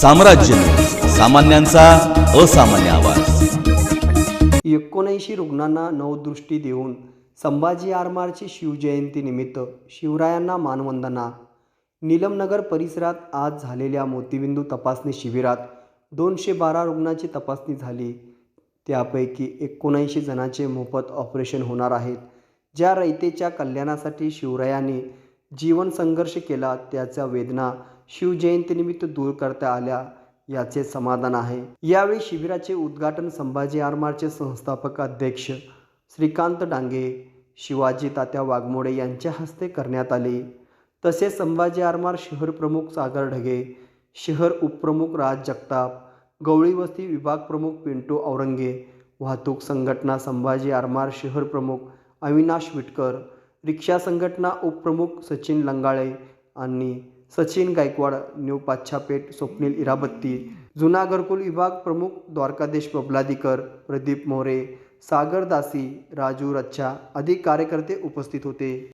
साम्राज्य. सामान्यांचा असामान्य आवाज. एकोणऐंशी रुग्णांना नवदृष्टी देऊन संभाजी आरमारची शिवजयंतीनिमित्त शिवरायांना मानवंदना. नीलमनगर परिसरात आज झालेल्या मोतीबिंदू तपासणी शिबिरात दोनशे बारा रुग्णांची तपासणी झाली. त्यापैकी एकोणऐंशी जणांचे मोफत ऑपरेशन होणार आहेत ज्या रयतेच्या कल्याणासाठी शिवरायांनी जीवन संघर्ष केला त्याच्या वेदना शिवजयंतीनिमित्त दूर करता आल्या याचे समाधान आहे. यावेळी शिबिराचे उद्घाटन संभाजी आरमारचे संस्थापक अध्यक्ष श्रीकांत डांगे शिवाजी तात्या वाघमोडे यांच्या हस्ते करण्यात आले. तसेच संभाजी आरमार शहर प्रमुख सागर ढगे शहर उपप्रमुख राज जगताप गवळी वस्ती विभाग प्रमुख पिंटू औरंगे वाहतूक संघटना संभाजी आरमार शहर प्रमुख अविनाश विटकर रिक्षा संघटना उपप्रमुख सचिन लंगाळे आणि सचिन गायकवाड न्यू पाच्छापेठ स्वप्नील इराबत्ती जुना घरकुल विभाग प्रमुख द्वारकादेश बबलादीकर प्रदीप मोरे सागर दासी राजू रच्छा आदी कार्यकर्ते उपस्थित होते.